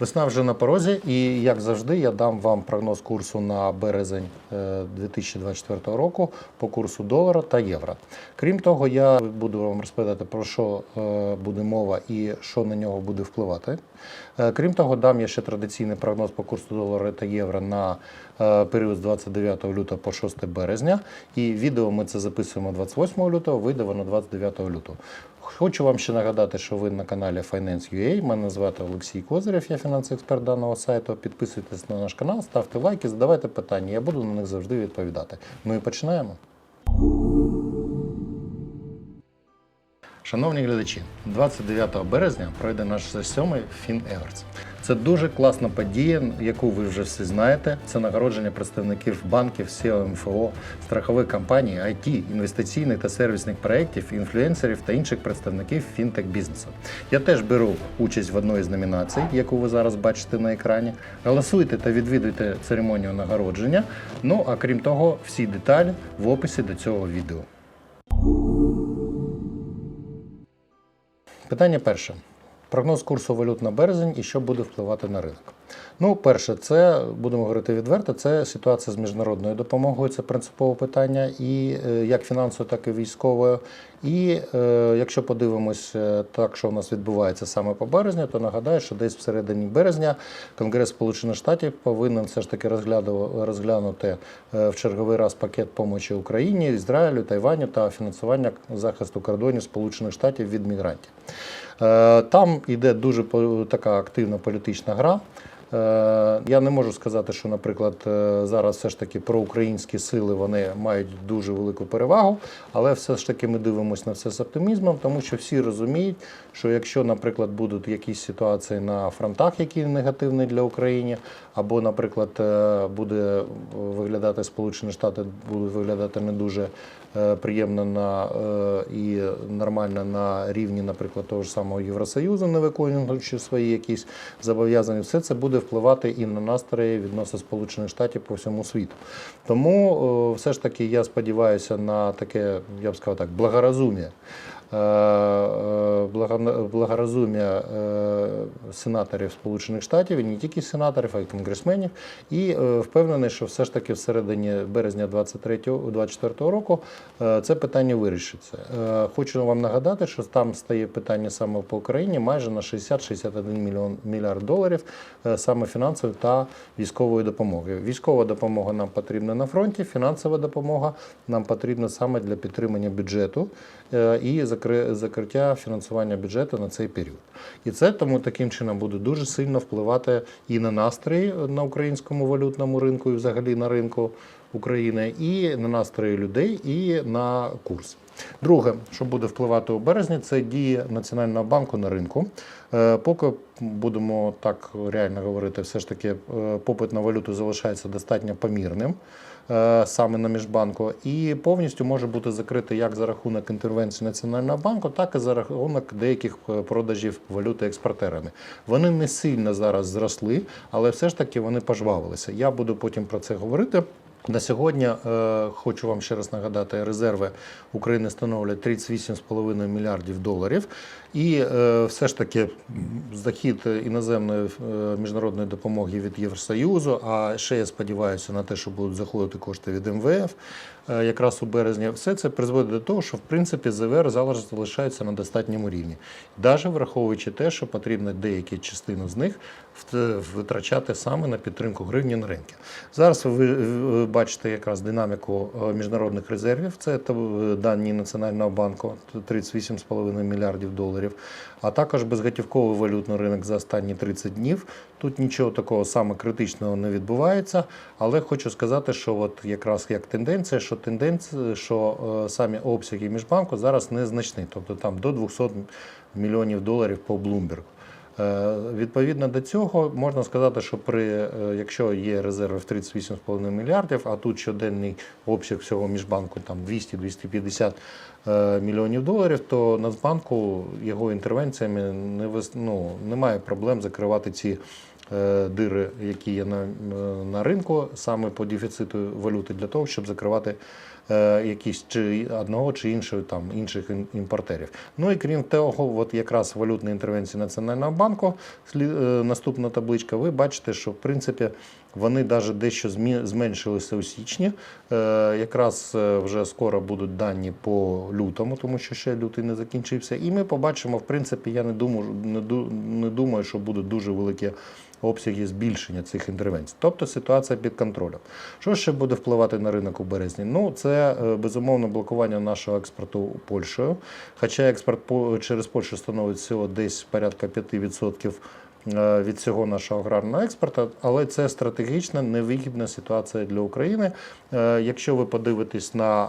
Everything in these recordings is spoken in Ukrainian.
Весна вже на порозі, і як завжди, я дам вам прогноз курсу на березень е, 2024 року по курсу долара та євро. Крім того, я буду вам розповідати про що е, буде мова і що на нього буде впливати. Е, Крім того, дам я ще традиційний прогноз по курсу долара та євро на е, період з 29 лютого по 6 березня. І відео ми це записуємо 28 лютого, вийде воно 29 лютого. Хочу вам ще нагадати, що ви на каналі Finance.ua. Мене звати Олексій Козирєв, я фінансовий експерт даного сайту. Підписуйтесь на наш канал, ставте лайки, задавайте питання. Я буду на них завжди відповідати. Ну і починаємо. Шановні глядачі, 29 березня пройде наш сьомий Фін Еверс. Це дуже класна подія, яку ви вже всі знаєте. Це нагородження представників банків, SEO, МФО, страхових компаній, IT, інвестиційних та сервісних проєктів, інфлюенсерів та інших представників фінтек бізнесу. Я теж беру участь в одній з номінацій, яку ви зараз бачите на екрані. Голосуйте та відвідуйте церемонію нагородження. Ну а крім того, всі деталі в описі до цього відео. Питання перше. Прогноз курсу валют на березень і що буде впливати на ринок. Ну, перше, це будемо говорити відверто. Це ситуація з міжнародною допомогою, це принципове питання, і е, як фінансовою, так і військовою. І е, якщо подивимось е, так, що у нас відбувається саме по березню, то нагадаю, що десь всередині березня Конгрес Сполучених Штатів повинен все ж таки розглянути е, в черговий раз пакет помочі Україні, Ізраїлю, Тайваню та фінансування захисту кордонів Сполучених Штатів від мігрантів. Е, Там йде дуже така активна політична гра. Е, Я не можу сказати, що, наприклад, е, зараз все ж таки проукраїнські сили вони мають дуже велику перевагу, але все ж таки ми дивимося на все з оптимізмом, тому що всі розуміють, що якщо, наприклад, будуть якісь ситуації на фронтах, які негативні для України, або, наприклад, е, буде виглядати Сполучені Штати, будуть виглядати не дуже приємно на е, і нормально на рівні, наприклад, того ж самого Євросоюзу, не виконуючи свої якісь зобов'язання, все це буде впливати і на настрої відносно Сполучених Штатів по всьому світу. Тому е, все ж таки я сподіваюся на таке, я б сказав так, благоразум'я. Е, е, Благоразум'я е, сенаторів Сполучених Штатів і не тільки сенаторів, а й конгресменів. І впевнений, що все ж таки в середині березня 2024 року це питання вирішиться. Хочу вам нагадати, що там стає питання саме по Україні майже на 60-61 мільйон мільярд доларів саме фінансової та військової допомоги. Військова допомога нам потрібна на фронті, фінансова допомога нам потрібна саме для підтримання бюджету і закриття фінансування бюджету на цей період. І це тому таким чином буде дуже сильно впливати і на настрої на українському валютному ринку, і взагалі на ринку України, і на настрої людей, і на курс. Друге, що буде впливати у березні, це дії Національного банку на ринку. Е, Поки будемо так реально говорити, все ж таки е, попит на валюту залишається достатньо помірним саме на міжбанку, і повністю може бути закритий як за рахунок інтервенції Національного банку, так і за рахунок деяких е, продажів валюти експортерами. Вони не сильно зараз зросли, але все ж таки вони пожвавилися. Я буду потім про це говорити. На сьогодні е, хочу вам ще раз нагадати, резерви України становлять 38,5 мільярдів доларів. І е, все ж таки захід іноземної е, міжнародної допомоги від Євросоюзу, а ще я сподіваюся на те, що будуть заходити кошти від МВФ якраз у березні. Все це призводить до того, що в принципі ЗВР зараз залишається на достатньому рівні, навіть враховуючи те, що потрібно деякі частину з них витрачати саме на підтримку гривні на ринку. Зараз ви е, бачите якраз динаміку е, міжнародних резервів. Це е, дані Національного банку 38,5 мільярдів доларів. А також безготівковий валютний ринок за останні 30 днів. Тут нічого такого саме критичного не відбувається. Але хочу сказати, що от якраз як тенденція, що тенденція, що е, самі обсяги міжбанку зараз незначні, тобто там до 200 мільйонів доларів по Bloomberg. Е, Відповідно до цього можна сказати, що при е, якщо є резерви в 38,5 мільярдів, а тут щоденний обсяг всього міжбанку там 200-250 е, мільйонів доларів, то Нацбанку його інтервенціями не ну, немає проблем закривати ці дири, які є на, на ринку, саме по дефіциту валюти, для того, щоб закривати якісь чи одного чи іншого там інших імпортерів. Ну і крім того, от якраз валютні інтервенції Національного банку, е, наступна табличка, ви бачите, що в принципі вони навіть дещо зменшилися у січні. Е, Якраз е, вже скоро будуть дані по лютому, тому що ще лютий не закінчився. І ми побачимо, в принципі, я не думаю, не не думаю, що будуть дуже великі обсяги збільшення цих інтервенцій. Тобто ситуація під контролем. Що ще буде впливати на ринок у березні? Ну, це е, безумовно блокування нашого експорту Польщею. Хоча експорт по- через Польщу становить всього десь порядка 5% е, від всього нашого аграрного експорту, але це стратегічна невигідна ситуація для України. Е, Якщо ви подивитесь на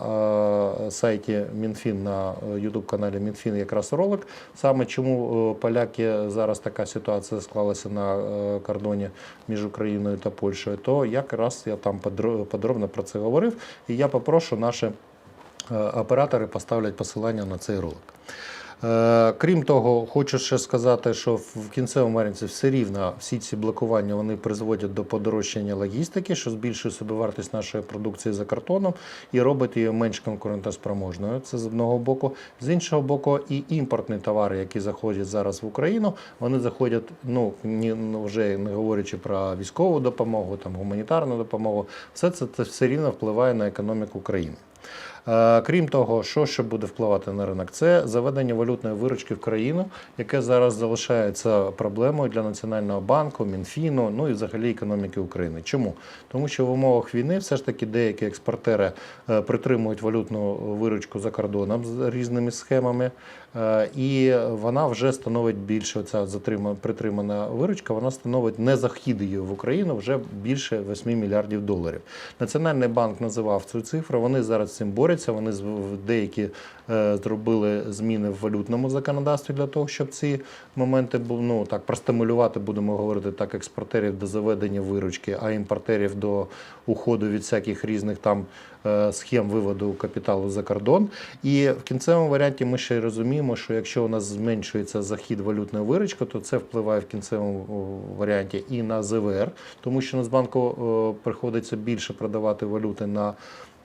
е, сайті Мінфін на youtube каналі Мінфін якраз ролик, саме чому е, поляки зараз така ситуація склалася на е, кордоні між Україною та Польщею, то якраз я там подробно про це говорив. І я попрошу наші е, оператори поставлять посилання на цей ролик. Е, Крім того, хочу ще сказати, що в кінцевому варіанті все рівно всі ці блокування вони призводять до подорожчання логістики, що збільшує собівартість нашої продукції за кордоном і робить її менш конкурентоспроможною. Це з одного боку. З іншого боку, і імпортні товари, які заходять зараз в Україну, вони заходять, ну ні, ну, вже не говорячи про військову допомогу, там гуманітарну допомогу, все це, це все рівно впливає на економіку України. Е, Крім того, що ще буде впливати на ринок, це заведення валютної виручки в країну, яке зараз залишається проблемою для Національного банку, Мінфіну, ну і взагалі економіки України. Чому? Тому що в умовах війни все ж таки деякі експортери е, притримують валютну виручку за кордоном з різними схемами, і вона вже становить більше. Ця затрима притримана виручка, вона становить не захід її в Україну вже більше 8 мільярдів доларів. Національний банк називав цю цифру. Вони зараз цим борються. Вони деякі е, зробили зміни в валютному законодавстві для того, щоб ці моменти бу- ну так простимулювати, будемо говорити так, експортерів до заведення виручки, а імпортерів до уходу від всяких різних там е, схем виводу капіталу за кордон. І в кінцевому варіанті ми ще й розуміємо, що якщо у нас зменшується захід валютної виручки, то це впливає в кінцевому варіанті і на ЗВР, тому що Нацбанку приходиться більше продавати валюти на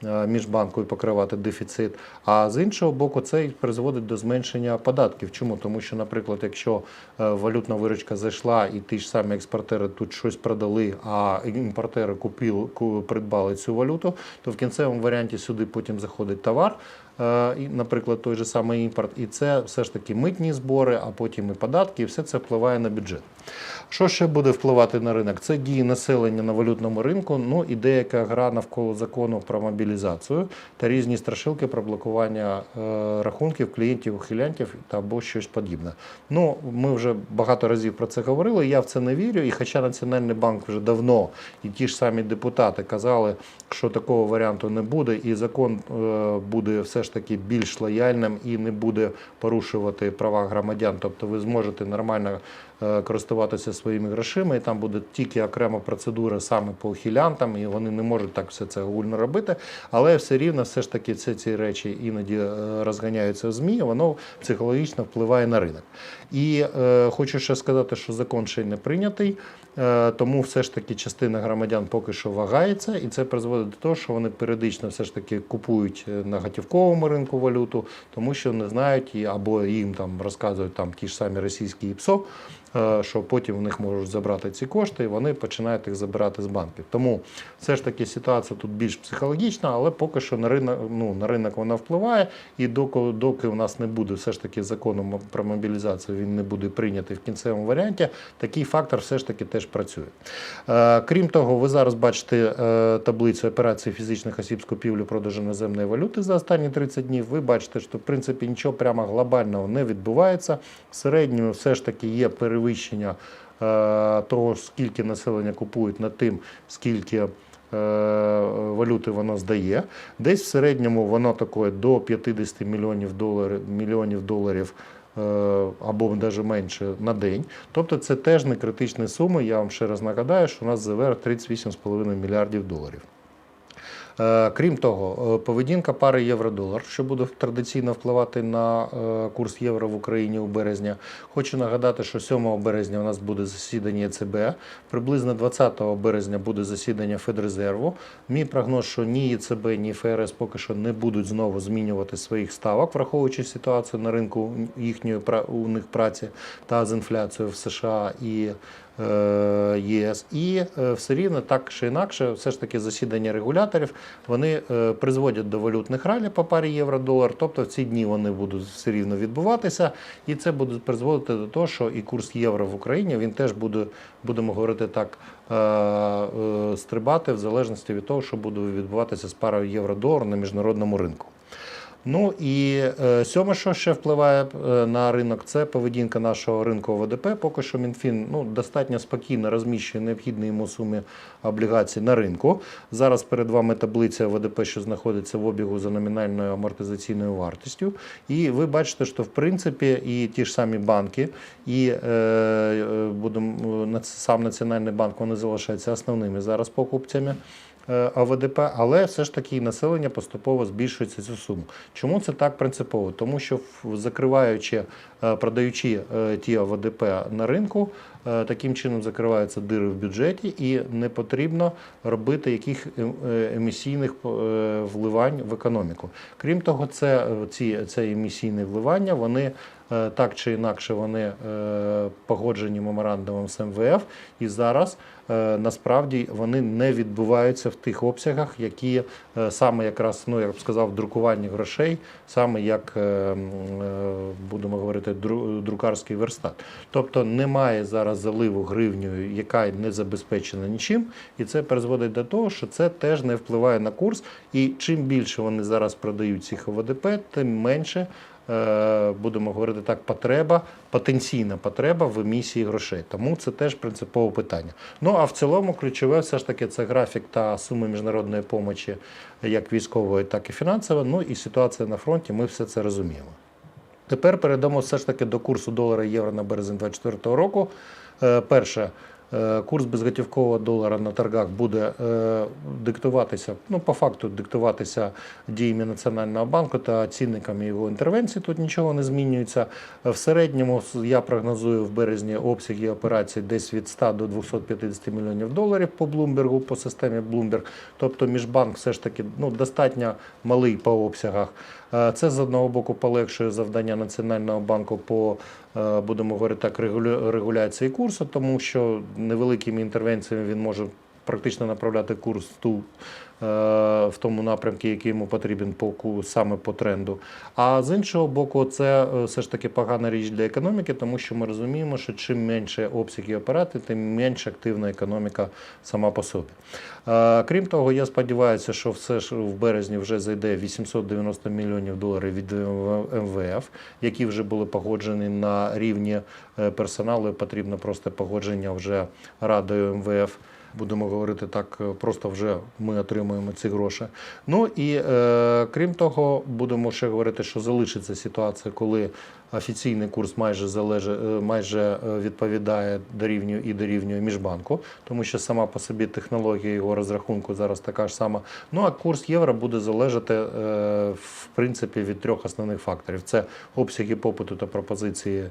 е, банкою покривати дефіцит. А з іншого боку, це призводить до зменшення податків. Чому? Тому що, наприклад, якщо е, валютна виручка зайшла і ті ж самі експортери тут щось продали, а імпортери купили, придбали цю валюту, то в кінцевому варіанті сюди потім заходить товар. Е, Наприклад, той же самий імпорт, і це все ж таки митні збори, а потім і податки, і все це впливає на бюджет. Що ще буде впливати на ринок? Це дії населення на валютному ринку, ну і деяка гра навколо закону про мобілізацію та різні страшилки про блокування е, рахунків клієнтів, ухилянтів або щось подібне. Ну, ми вже багато разів про це говорили. Я в це не вірю. І хоча Національний банк вже давно і ті ж самі депутати казали, що такого варіанту не буде, і закон е, буде все ж таки більш лояльним і не буде порушувати права громадян. Тобто ви зможете нормально е, користуватися своїми грошима, і там буде тільки окрема процедура саме по ухилянтам, і вони не можуть так все це огульно робити. Але все рівно, все ж таки, всі ці речі іноді е, розганяються в ЗМІ, воно психологічно впливає на ринок. І е, хочу ще сказати, що закон ще не прийнятий, тому все ж таки частина громадян поки що вагається, і це призводить до того, що вони періодично все ж таки купують е, на готівковому ринку валюту, тому що не знають або їм там розказують там ті ж самі російські ІПСО, е, що потім в них можуть забрати ці кошти, і вони починають їх забирати з банків. Тому все ж таки ситуація тут більш психологічна, але поки що на ринок, ну, на ринок вона впливає. І доки, доки у нас не буде все ж таки закону про мобілізацію, він не буде прийнятий в кінцевому варіанті, такий фактор все ж таки теж працює. Е, Крім того, ви зараз бачите е, таблицю операцій фізичних осіб з купівлі продажу іноземної валюти за останні 30 днів. Ви бачите, що в принципі нічого прямо глобального не відбувається. В середньому все ж таки є перевищення е, того, скільки населення купують над тим, скільки е, валюти воно здає. Десь в середньому воно таке до 50 мільйонів доларів, мільйонів доларів е, або навіть менше на день. Тобто це теж не критичні суми. Я вам ще раз нагадаю, що у нас ЗВР 38,5 мільярдів доларів. Е, Крім того, е, поведінка пари євро-долар, що буде традиційно впливати на е, курс євро в Україні у березні. Хочу нагадати, що 7 березня у нас буде засідання ЕЦБ, приблизно 20 березня буде засідання Федрезерву. Мій прогноз, що ні ЄЦБ, ні ФРС поки що не будуть знову змінювати своїх ставок, враховуючи ситуацію на ринку їхньої у них праці та з інфляцією в США і ЄС. І е, все рівно так чи інакше, все ж таки засідання регуляторів вони е, призводять до валютних ралі по парі євро-долар. Тобто в ці дні вони будуть все рівно відбуватися, і це буде призводити до того, що і курс євро в Україні він теж буде, будемо говорити так, е, е, стрибати в залежності від того, що буде відбуватися з парою євро-долар на міжнародному ринку. Ну і е, сьоме, що ще впливає е, на ринок, це поведінка нашого ринку ВДП. Поки що Мінфін ну, достатньо спокійно розміщує необхідні йому суми облігацій на ринку. Зараз перед вами таблиця ВДП, що знаходиться в обігу за номінальною амортизаційною вартістю. І ви бачите, що в принципі і ті ж самі банки, і е, е, будемо сам Національний банк вони залишаються основними зараз покупцями. Е, АВДП, але все ж таки населення поступово збільшується цю суму. Чому це так принципово? Тому що закриваючи, е, продаючи е, ті АВДП на ринку, е, таким чином закриваються дири в бюджеті, і не потрібно робити яких е, е, емісійних е, вливань в економіку. Крім того, це е, ці це емісійні вливання, вони е, так чи інакше вони е, погоджені меморандумом з МВФ, і зараз е, насправді вони не відбуваються в тих обсягах, які е, саме якраз, ну я б сказав, друкування грошей, саме як е, е, будемо говорити, друкарський верстат. Тобто немає зараз заливу гривнею, яка не забезпечена нічим, і це призводить до того, що це теж не впливає на курс. І чим більше вони зараз продають цих ОВДП, тим менше. Е, Будемо говорити так, потреба, потенційна потреба в емісії грошей. Тому це теж принципове питання. Ну а в цілому ключове все ж таки це графік та суми міжнародної помочі, як військової, так і фінансової. Ну і ситуація на фронті. Ми все це розуміємо. Тепер перейдемо все ж таки до курсу долара і євро на березень 2024 року. Е, Перше, курс безготівкового долара на торгах буде е, диктуватися, ну по факту диктуватися діями Національного банку та цінниками його інтервенцій. Тут нічого не змінюється. Е, В середньому я прогнозую в березні обсяги операцій десь від 100 до 250 мільйонів доларів по Блумбергу, по системі Bloomberg. Тобто міжбанк все ж таки ну, достатньо малий по обсягах. Е, Це з одного боку полегшує завдання Національного банку по, е, будемо говорити так, регуляції курсу, тому що невеликими інтервенціями він може практично направляти курс ту. е, В тому напрямку, який йому потрібен по саме по тренду. А з іншого боку, це е, все ж таки погана річ для економіки, тому що ми розуміємо, що чим менше обсяги операцій, тим менш активна економіка сама по собі. Е, Крім того, я сподіваюся, що все ж в березні вже зайде 890 мільйонів доларів від МВФ, які вже були погоджені на рівні персоналу. Потрібно просто погодження вже радою МВФ. Будемо говорити так, е, просто вже ми отримуємо ці гроші. Ну і е, крім того, будемо ще говорити, що залишиться ситуація, коли офіційний курс майже залежить, майже е, відповідає дорівнює і дорівнює міжбанку, тому що сама по собі технологія його розрахунку зараз така ж сама. Ну а курс євро буде залежати е, в принципі від трьох основних факторів: це обсяги попиту та пропозиції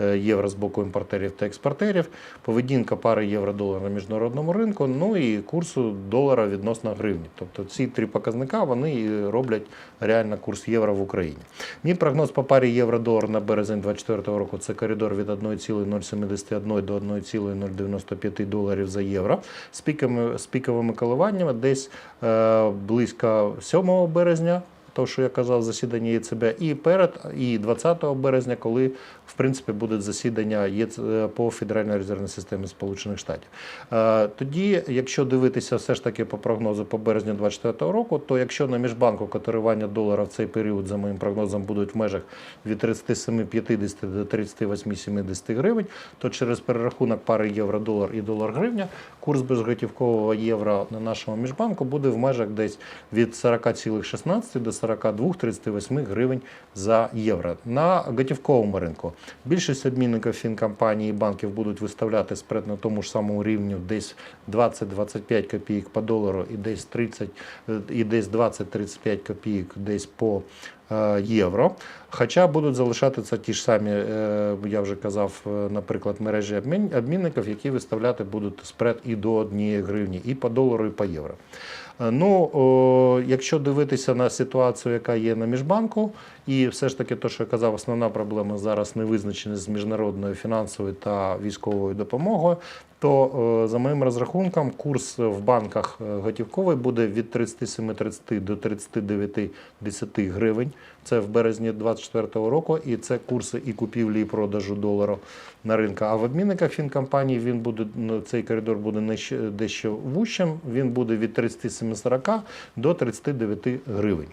е, євро з боку імпортерів та експортерів, поведінка пари євро-долар на міжнародному ринку, ну і курсу долара відносно гривні. Тобто ці три показника вони роблять реально курс євро в Україні. Мій прогноз по парі євро-долар на березень 2024 року це коридор від 1,071 до 1,095 доларів за євро з піковими, з піковими коливаннями десь е, близько 7 березня. То, що я казав, засідання ЄЦБ, і перед, і 20 березня, коли в принципі буде засідання ЄЦ по Федеральній резервній системі Сполучених Штатів. Е, Тоді, якщо дивитися все ж таки по прогнозу по березню 2024 року, то якщо на міжбанку котирування долара в цей період, за моїм прогнозом, будуть в межах від 37,50 до 38,70 гривень, то через перерахунок пари євро-долар і долар-гривня курс безготівкового євро на нашому міжбанку буде в межах десь від 40,16 до 42-38 гривень за євро. На готівковому ринку більшість обмінників фінкомпаній і банків будуть виставляти спред на тому ж самому рівні десь 20-25 копійок по долару і десь 30 е, і десь 20-35 копійок десь по е, євро. Хоча будуть залишатися ті ж самі, е, я вже казав, наприклад, мережі обмін- обмінників, які виставляти будуть спред і до 1 гривні, і по долару, і по євро. Е, Ну, о, якщо дивитися на ситуацію, яка є на міжбанку, і все ж таки, то, що я казав, основна проблема зараз невизначеність з міжнародною фінансовою та військовою допомогою, то е, за моїм розрахунком курс в банках е, готівковий буде від 37,30 до 39,10 гривень. Це в березні 2024 року, і це курси і купівлі, і продажу долару на ринку. А в обмінниках фінкомпаній він буде ну, цей коридор буде нижче- дещо вущим. Він буде від 37,40 до 39 гривень.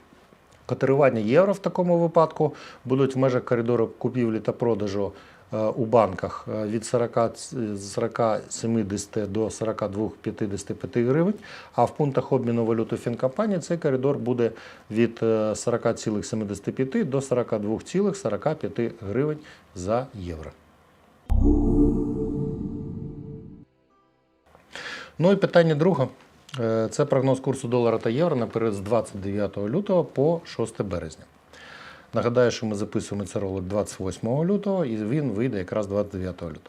Котирування євро в такому випадку будуть в межах коридору купівлі та продажу у банках е, від 40, з 40 70 до 42 55 гривень, а в пунктах обміну валюти фінкомпанії цей коридор буде від е, 40,75 до 42,45 гривень за євро. Ну і питання друге. Е, Це прогноз курсу долара та євро на період з 29 лютого по 6 березня. Нагадаю, що ми записуємо цей ролик 28 лютого і він вийде якраз 29 лютого.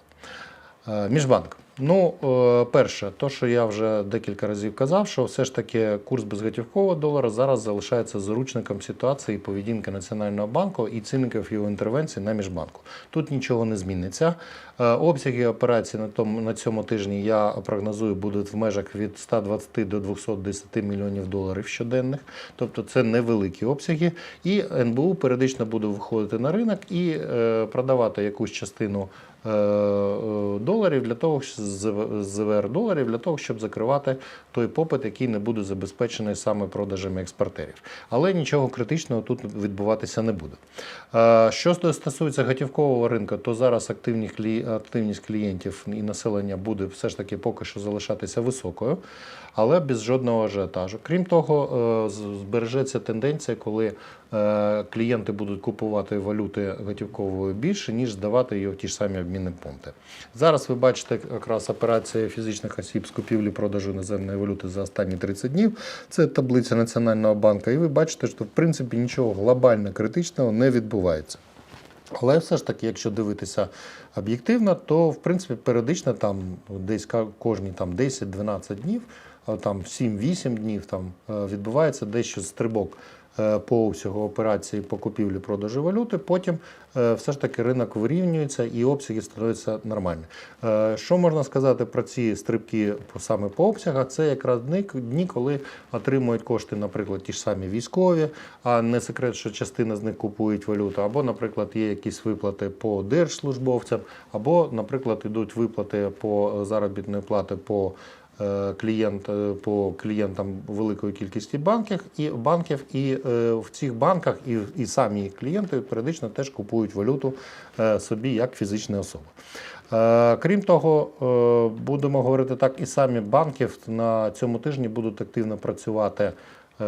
Е, Міжбанк. Ну, е, перше, то, що я вже декілька разів казав, що все ж таки курс безготівкового долара зараз залишається заручником ситуації і поведінки Національного банку і цінників його інтервенцій на міжбанку. Тут нічого не зміниться. Е, Обсяги операцій на, тому, на цьому тижні я прогнозую будуть в межах від 120 до 210 мільйонів доларів щоденних. Тобто це невеликі обсяги. І НБУ періодично буде виходити на ринок і е, продавати якусь частину доларів для того, ЗВР доларів для того, щоб закривати той попит, який не буде забезпечений саме продажами експортерів. Але нічого критичного тут відбуватися не буде. Е, Що стосується готівкового ринку, то зараз активність клієнтів і населення буде все ж таки поки що залишатися високою, але без жодного ажіотажу. Крім того, е, збережеться тенденція, коли е, клієнти будуть купувати валюти готівкової більше, ніж здавати її в ті ж самі обмінні пункти. Зараз ви бачите якраз операція фізичних осіб з купівлі-продажу іноземної валюти за останні 30 днів. Це таблиця Національного банку. І ви бачите, що в принципі нічого глобально критичного не відбувається. Але все ж таки, якщо дивитися об'єктивно, то в принципі періодично там десь кожні там 10-12 днів, там 7-8 днів там е, відбувається дещо стрибок е, по обсягу операції по купівлі продажу валюти. Потім е, все ж таки ринок вирівнюється і обсяги становляться нормальні. Е, Що можна сказати про ці стрибки саме по обсягах? Це якраз дні, коли отримують кошти, наприклад, ті ж самі військові, а не секрет, що частина з них купують валюту, або, наприклад, є якісь виплати по держслужбовцям, або, наприклад, йдуть виплати по заробітної плати по е, клієнт е, по клієнтам великої кількості банків і банків, і е, в цих банках і, і самі клієнти періодично теж купують валюту е, собі як фізичні особи. Е, Крім того, е, будемо говорити так, і самі банки на цьому тижні будуть активно працювати е,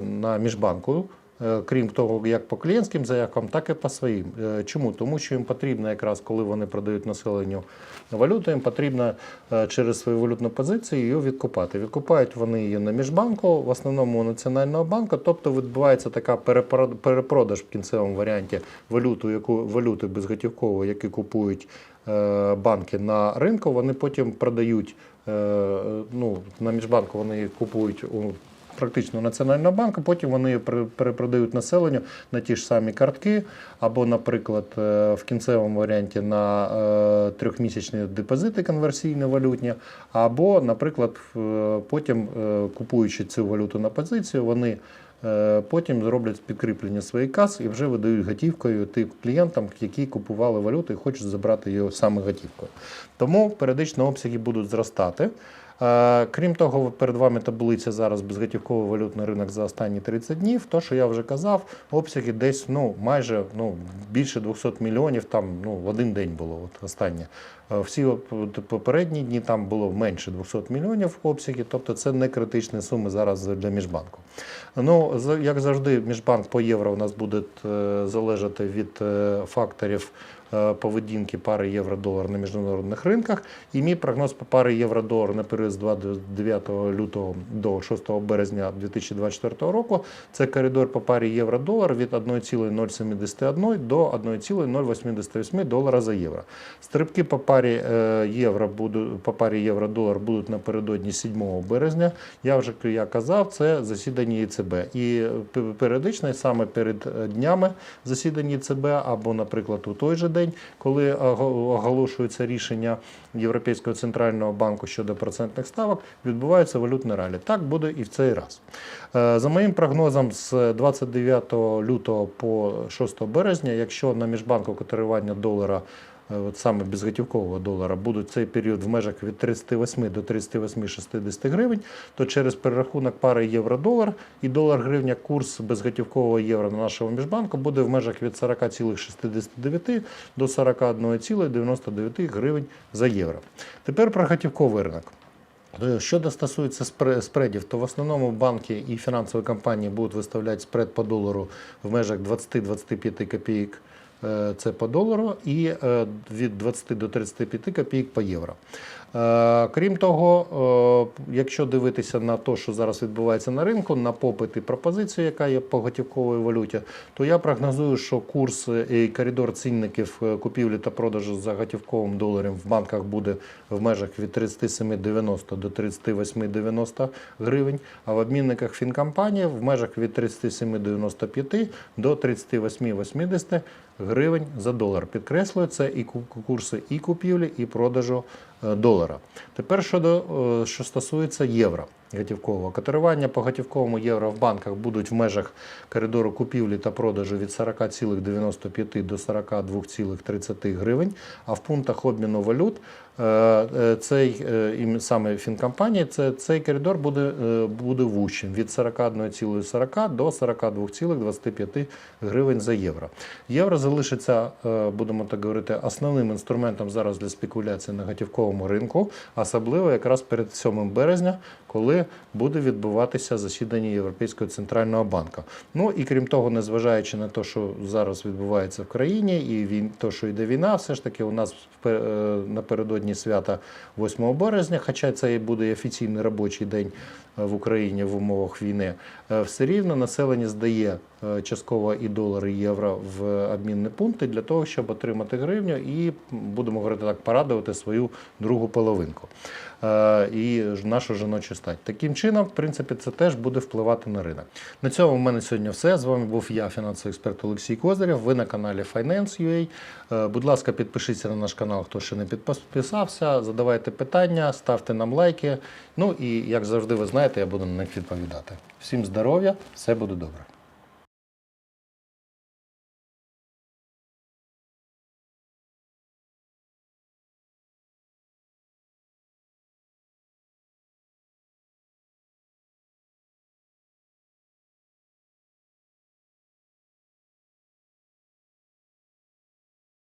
на міжбанку. Е, Крім того, як по клієнтським заявкам, так і по своїм. Е, Чому? Тому що їм потрібно, якраз коли вони продають населенню валюту, їм потрібно е, через свою валютну позицію її відкупати. Відкупають вони її на міжбанку, в основному у Національного банку, тобто відбувається така перепро- перепродаж в кінцевому варіанті валюту, яку валюти безготівкової, які купують банки на ринку, вони потім продають ну, на міжбанку, вони купують у практично Національного банку, потім вони перепродають населенню на ті ж самі картки, або, наприклад, е, в кінцевому варіанті на е, трьохмісячні депозити конверсійні валютні, або, наприклад, потім, е, купуючи цю валюту на позицію, вони потім зроблять підкріплення своєї каси і вже видають готівкою тим клієнтам, які купували валюту і хочуть забрати її саме готівкою. Тому періодично обсяги будуть зростати. Е, Крім того, перед вами таблиця зараз безготівковий валютний ринок за останні 30 днів. То, що я вже казав, обсяги десь ну, майже ну, більше 200 мільйонів там ну, в один день було от останнє Всі попередні дні там було менше 200 мільйонів обсяги, тобто це не критичні суми зараз для міжбанку. Ну, як завжди, міжбанк по євро у нас буде е, залежати від е, факторів е, поведінки пари євро-долар на міжнародних ринках. І мій прогноз по парі євро-долар на період з 29 лютого до 6 березня 2024 року це коридор по парі євро-долар від 1,071 до 1,088 долара за євро. Стрибки по парі е, євро будуть по парі євро-долар будуть напередодні 7 березня. Я вже я казав, це засідання ЄЦБ. І періодично, саме перед е, днями засідання ЄЦБ, або, наприклад, у той же день, коли оголошується рішення Європейського центрального банку щодо процентних ставок, відбувається валютне ралі. Так буде і в цей раз. Е, За моїм прогнозом, з 29 лютого по 6 березня, якщо на міжбанку котирування долара е, от саме безготівкового долара будуть цей період в межах від 38 до 38,60 гривень, то через перерахунок пари євро-долар і долар-гривня курс безготівкового євро на нашому міжбанку буде в межах від 40,69 до 41,99 гривень за євро. Тепер про готівковий ринок. Е, Що стосується спредів, то в основному банки і фінансові компанії будуть виставляти спред по долару в межах 20-25 копійок. Е, Це по долару, і е, від 20 до 35 копійок по євро. Е, Крім того, якщо дивитися на те, що зараз відбувається на ринку, на попит і пропозицію, яка є по готівковій валюті, то я прогнозую, що курс і коридор цінників купівлі та продажу за готівковим доларом в банках буде в межах від 37,90 до 38,90 гривень, а в обмінниках фінкомпанії в межах від 37,95 до 38,80 гривень за долар. Підкреслюю, це і ку- курси і купівлі, і продажу долара. Тепер щодо е, що стосується євро готівкового. Котирування по готівковому євро в банках будуть в межах коридору купівлі та продажу від 40,95 до 42,30 гривень, а в пунктах обміну валют е, е, цей е, ім- саме фінкомпанії, це, цей коридор буде, е, буде вущим від 41,40 до 42,25 гривень за євро. Євро залишиться, е, будемо так говорити, основним інструментом зараз для спекуляції на готівковому ринку, особливо якраз перед 7 березня, коли буде відбуватися засідання Європейського центрального банку. Ну і крім того, незважаючи на те, що зараз відбувається в країні, і він то, що йде війна, все ж таки у нас е, напередодні свята 8 березня, хоча це і буде офіційний робочий день е, в Україні в умовах війни, е, все рівно населення здає частково і долари, і євро в обмінні пункти для того, щоб отримати гривню і будемо говорити так, порадувати свою другу половинку е, і нашу жіночу стать. Таким чином, в принципі, це теж буде впливати на ринок. На цьому в мене сьогодні все. З вами був я, фінансовий експерт Олексій Козирєв. Ви на каналі Finance.ua. Е, Будь ласка, підпишіться на наш канал, хто ще не підписався. Задавайте питання, ставте нам лайки. Ну і як завжди, ви знаєте, я буду на них відповідати. Всім здоров'я, все буде добре.